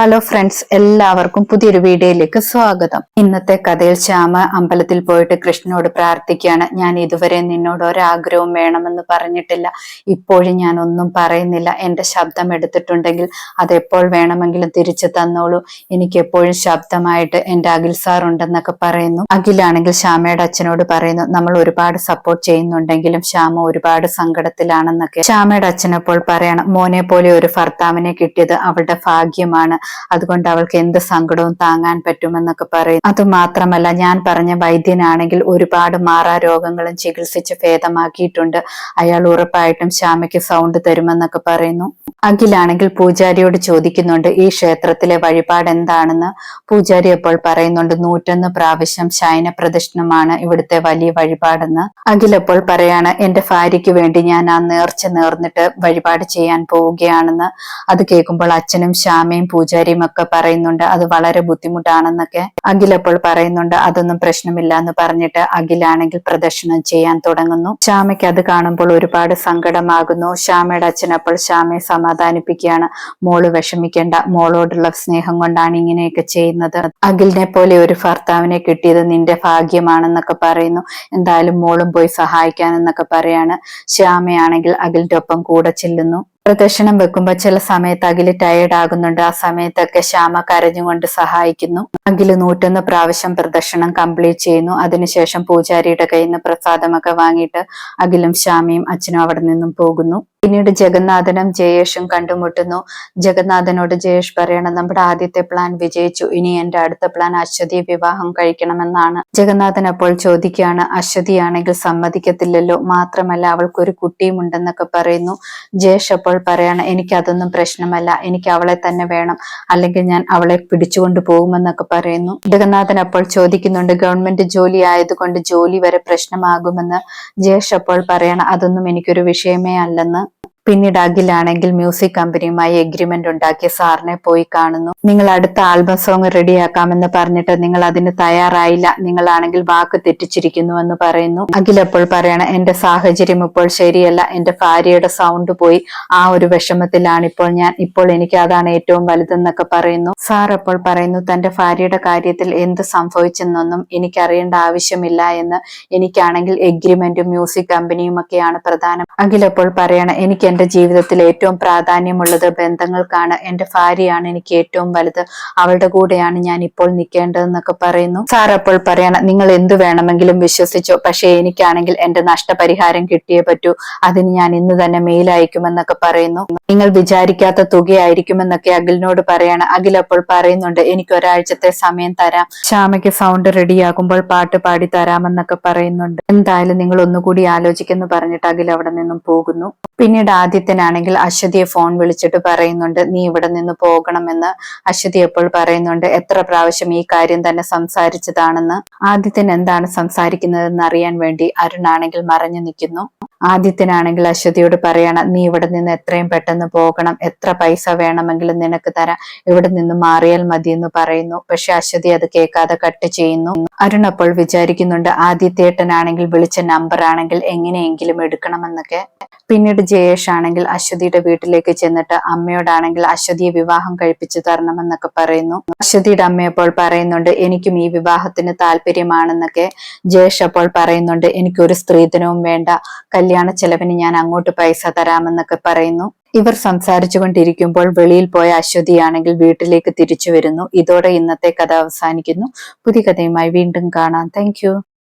Hello friends എല്ലാവർക്കും പുതിയൊരു വീഡിയോയിലേക്ക് സ്വാഗതം. ഇന്നത്തെ കഥയിൽ ശ്യാമ അമ്പലത്തിൽ പോയിട്ട് കൃഷ്ണനോട് പ്രാർത്ഥിക്കുകയാണ്. ഞാൻ ഇതുവരെ നിന്നോട് ഒരാഗ്രഹവും വേണമെന്ന് പറഞ്ഞിട്ടില്ല. ഇപ്പോഴും ഞാൻ ഒന്നും പറയുന്നില്ല. എന്റെ ശബ്ദം എടുത്തിട്ടുണ്ടെങ്കിൽ അതെപ്പോൾ വേണമെങ്കിലും തിരിച്ചു തന്നോളൂ. എനിക്ക് എപ്പോഴും ശബ്ദമായിട്ട് എന്റെ അഖിൽ സാർ ഉണ്ടെന്നൊക്കെ പറയുന്നു. അഖിലാണെങ്കിൽ ശ്യാമയുടെ അച്ഛനോട് പറയുന്നു നമ്മൾ ഒരുപാട് സപ്പോർട്ട് ചെയ്യുന്നുണ്ടെങ്കിലും ശ്യാമ ഒരുപാട് സങ്കടത്തിലാണെന്നൊക്കെ. ശ്യാമയുടെ അച്ഛനപ്പോൾ പറയണം മോനെ പോലെ ഒരു ഭർത്താവിനെ കിട്ടിയത് അവളുടെ ഭാഗ്യമാണ്. അതുകൊണ്ട് അവൾക്ക് എന്ത് സങ്കടവും താങ്ങാൻ പറ്റുമെന്നൊക്കെ പറയും. അതുമാത്രമല്ല ഞാൻ പറഞ്ഞ വൈദ്യനാണെങ്കിൽ ഒരുപാട് മാറാ രോഗങ്ങളും ചികിത്സിച്ച് ഭേദമാക്കിയിട്ടുണ്ട്. അയാൾ ഉറപ്പായിട്ടും ശ്യാമയ്ക്ക് സൗണ്ട് തരുമെന്നൊക്കെ പറയുന്നു. അഖിലാണെങ്കിൽ പൂജാരിയോട് ചോദിക്കുന്നുണ്ട് ഈ ക്ഷേത്രത്തിലെ വഴിപാട് എന്താണെന്ന്? പൂജാരി അപ്പോൾ പറയുന്നുണ്ട് നൂറ്റൊന്ന് പ്രാവശ്യം ശയന പ്രദക്ഷിണമാണ് ഇവിടുത്തെ വലിയ വഴിപാടെന്ന്. അഖിൽ അപ്പോൾ പറയാണ് എന്റെ ഭാര്യയ്ക്ക് വേണ്ടി ഞാൻ ആ നേർച്ച നേർന്നിട്ട് വഴിപാട് ചെയ്യാൻ പോവുകയാണെന്ന്. അത് കേൾക്കുമ്പോൾ അച്ഛനും ശ്യാമയും പൂജാരിയും ഒക്കെ പറയുന്നുണ്ട് അത് വളരെ ബുദ്ധിമുട്ടാണെന്നൊക്കെ. അഖിൽ അപ്പോൾ പറയുന്നുണ്ട് അതൊന്നും പ്രശ്നമില്ല എന്ന് പറഞ്ഞിട്ട് അഖിലാണെങ്കിൽ പ്രദർശനം ചെയ്യാൻ തുടങ്ങുന്നു. ശ്യാമയ്ക്ക് അത് കാണുമ്പോൾ ഒരുപാട് സങ്കടമാകുന്നു. ശ്യാമയുടെ അച്ഛൻ അപ്പോൾ ശ്യാമയെ സമാധാനിപ്പിക്കുകയാണ്. മോൾ വിഷമിക്കേണ്ട മോളോടുള്ള സ്നേഹം കൊണ്ടാണ് ഇങ്ങനെയൊക്കെ ചെയ്യുന്നത്. അഖിലിനെ പോലെ ഒരു ഭർത്താവിനെ കിട്ടിയത് നിന്റെ ഭാഗ്യമാണെന്നൊക്കെ പറയുന്നു. എന്തായാലും മോളും പോയി സഹായിക്കാനെന്നൊക്കെ പറയാണ്. ശ്യാമയാണെങ്കിൽ അഖിലിന്റെ ഒപ്പം കൂടെ ചെല്ലുന്നു. പ്രദക്ഷിണം വെക്കുമ്പോൾ ചില സമയത്ത് അഖിൽ ടയേർഡ് ആകുന്നുണ്ട്. ആ സമയത്തൊക്കെ ശ്യാമ കരഞ്ഞുകൊണ്ട് സഹായിക്കുന്നു. അഖിൽ നൂറ്റൊന്ന് പ്രാവശ്യം പ്രദർശനം കംപ്ലീറ്റ് ചെയ്യുന്നു. അതിനുശേഷം പൂജാരിയുടെ കയ്യിൽ നിന്ന് പ്രസാദമൊക്കെ വാങ്ങിയിട്ട് അഖിലും ശ്യാമയും അച്ഛനും അവിടെ നിന്നും പോകുന്നു. പിന്നീട് ജഗന്നാഥനും ജയേഷും കണ്ടുമുട്ടുന്നു. ജഗന്നാഥനോട് ജയേഷ് പറയണം നമ്മുടെ ആദ്യത്തെ പ്ലാൻ വിജയിച്ചു. ഇനി എന്റെ അടുത്ത പ്ലാൻ അശ്വതി വിവാഹം കഴിക്കണമെന്നാണ്. ജഗന്നാഥൻ അപ്പോൾ ചോദിക്കുകയാണ് അശ്വതിയാണെങ്കിൽ സമ്മതിക്കത്തില്ലല്ലോ. മാത്രമല്ല അവൾക്കൊരു കുട്ടിയും ഉണ്ടെന്നൊക്കെ പറയുന്നു. ജയേഷ് അപ്പോൾ പറയാണ് എനിക്ക് അതൊന്നും പ്രശ്നമല്ല. എനിക്ക് അവളെ തന്നെ വേണം. അല്ലെങ്കിൽ ഞാൻ അവളെ പിടിച്ചുകൊണ്ട് പോകുമെന്നൊക്കെ പറയുന്നു. ജഗന്നാഥൻ അപ്പോൾ ചോദിക്കുന്നുണ്ട് ഗവൺമെന്റ് ജോലി ആയതുകൊണ്ട് ജോലി വരെ പ്രശ്നമാകുമെന്ന്? ജയേഷ് അപ്പോൾ പറയണം അതൊന്നും എനിക്കൊരു വിഷയമേ അല്ലെന്ന്. പിന്നീട് അഖിലാണെങ്കിൽ മ്യൂസിക് കമ്പനിയുമായി എഗ്രിമെന്റ് ഉണ്ടാക്കി സാറിനെ പോയി കാണുന്നു. നിങ്ങൾ അടുത്ത ആൽബം സോങ് റെഡിയാക്കാമെന്ന് പറഞ്ഞിട്ട് നിങ്ങൾ അതിന് തയ്യാറായില്ല. നിങ്ങളാണെങ്കിൽ വാക്ക് തെറ്റിച്ചിരിക്കുന്നു എന്ന് പറയുന്നു. അഖിൽ അപ്പോൾ പറയണം എന്റെ സാഹചര്യം ഇപ്പോൾ ശരിയല്ല. എന്റെ ഭാര്യയുടെ സൗണ്ട് പോയി. ആ ഒരു വിഷമത്തിലാണ് ഇപ്പോൾ ഞാൻ. ഇപ്പോൾ എനിക്ക് അതാണ് ഏറ്റവും വലുതെന്നൊക്കെ പറയുന്നു. സാർ അപ്പോൾ പറയുന്നു തന്റെ ഭാര്യയുടെ കാര്യത്തിൽ എന്ത് സംഭവിച്ചെന്നൊന്നും എനിക്കറിയേണ്ട ആവശ്യമില്ല എന്ന്. എനിക്കാണെങ്കിൽ എഗ്രിമെന്റും മ്യൂസിക് കമ്പനിയും ഒക്കെയാണ് പ്രധാനം. അഖിൽ അപ്പോൾ പറയണം എനിക്ക് എന്റെ ജീവിതത്തിൽ ഏറ്റവും പ്രാധാന്യമുള്ളത് ബന്ധങ്ങൾക്കാണ്. എന്റെ ഭാര്യയാണ് എനിക്ക് ഏറ്റവും വലുത്. അവളുടെ കൂടെയാണ് ഞാൻ ഇപ്പോൾ നിൽക്കേണ്ടതെന്നൊക്കെ പറയുന്നു. സാർ അപ്പോൾ പറയണം നിങ്ങൾ എന്തു വേണമെങ്കിലും വിശ്വസിച്ചോ. പക്ഷേ എനിക്കാണെങ്കിൽ എന്റെ നഷ്ടപരിഹാരം കിട്ടിയേ പറ്റൂ. അതിന് ഞാൻ ഇന്ന് തന്നെ മെയിൽ അയക്കുമെന്നൊക്കെ പറയുന്നു. നിങ്ങൾ വിചാരിക്കാത്ത തുകയായിരിക്കുമെന്നൊക്കെ അഖിലിനോട് പറയാണ്. അഖിൽ അപ്പോൾ പറയുന്നുണ്ട് എനിക്ക് ഒരാഴ്ചത്തെ സമയം തരാം. ശ്യാമയ്ക്ക് സൗണ്ട് റെഡിയാകുമ്പോൾ പാട്ട് പാടി തരാമെന്നൊക്കെ പറയുന്നുണ്ട്. എന്തായാലും നിങ്ങൾ ഒന്നുകൂടി ആലോചിക്കുന്നു പറഞ്ഞിട്ട് അഖിൽ അവിടെ നിന്നും പോകുന്നു. പിന്നീട് ആദിത്യനാണെങ്കിൽ അശ്വതിയെ ഫോൺ വിളിച്ചിട്ട് പറയുന്നുണ്ട് നീ ഇവിടെ നിന്ന് പോകണമെന്ന്. അശ്വതി അപ്പോൾ പറയുന്നുണ്ട് എത്ര പ്രാവശ്യം ഈ കാര്യം തന്നെ സംസാരിച്ചതാണെന്ന്. ആദിത്യൻ എന്താണ് സംസാരിക്കുന്നതെന്ന് അറിയാൻ വേണ്ടി അരുണാണെങ്കിൽ മറഞ്ഞു നിൽക്കുന്നു. ആദിത്യനാണെങ്കിൽ അശ്വതിയോട് പറയണം നീ ഇവിടെ നിന്ന് എത്രയും പെട്ടെന്ന് പോകണം. എത്ര പൈസ വേണമെങ്കിലും നിനക്ക് തരാം. ഇവിടെ നിന്ന് മാറിയാൽ മതി എന്ന് പറയുന്നു. പക്ഷെ അശ്വതി അത് കേൾക്കാതെ കട്ട് ചെയ്യുന്നു. അരുൺ അപ്പോൾ വിചാരിക്കുന്നുണ്ട് ആദിത്യേട്ടനാണെങ്കിൽ വിളിച്ച നമ്പർ ആണെങ്കിൽ എങ്ങനെയെങ്കിലും എടുക്കണമെന്നൊക്കെ. പിന്നീട് ജയേഷ് ആണെങ്കിൽ അശ്വതിയുടെ വീട്ടിലേക്ക് ചെന്നിട്ട് അമ്മയോടാണെങ്കിൽ അശ്വതിയെ വിവാഹം കഴിപ്പിച്ചു തരണമെന്നൊക്കെ പറയുന്നു. അശ്വതിയുടെ അമ്മ അപ്പോൾ പറയുന്നുണ്ട് എനിക്കും ഈ വിവാഹത്തിന് താല്പര്യമാണെന്നൊക്കെ. ജയേഷ് അപ്പോൾ പറയുന്നുണ്ട് എനിക്കൊരു സ്ത്രീധനവും വേണ്ട. കല്യാണ ചെലവിന് ഞാൻ അങ്ങോട്ട് പൈസ തരാമെന്നൊക്കെ പറയുന്നു. ഇവർ സംസാരിച്ചു കൊണ്ടിരിക്കുമ്പോൾ വെളിയിൽ പോയ അശ്വതിയാണെങ്കിൽ വീട്ടിലേക്ക് തിരിച്ചു വരുന്നു. ഇതോടെ ഇന്നത്തെ കഥ അവസാനിക്കുന്നു. പുതിയ കഥയുമായി വീണ്ടും കാണാം. താങ്ക്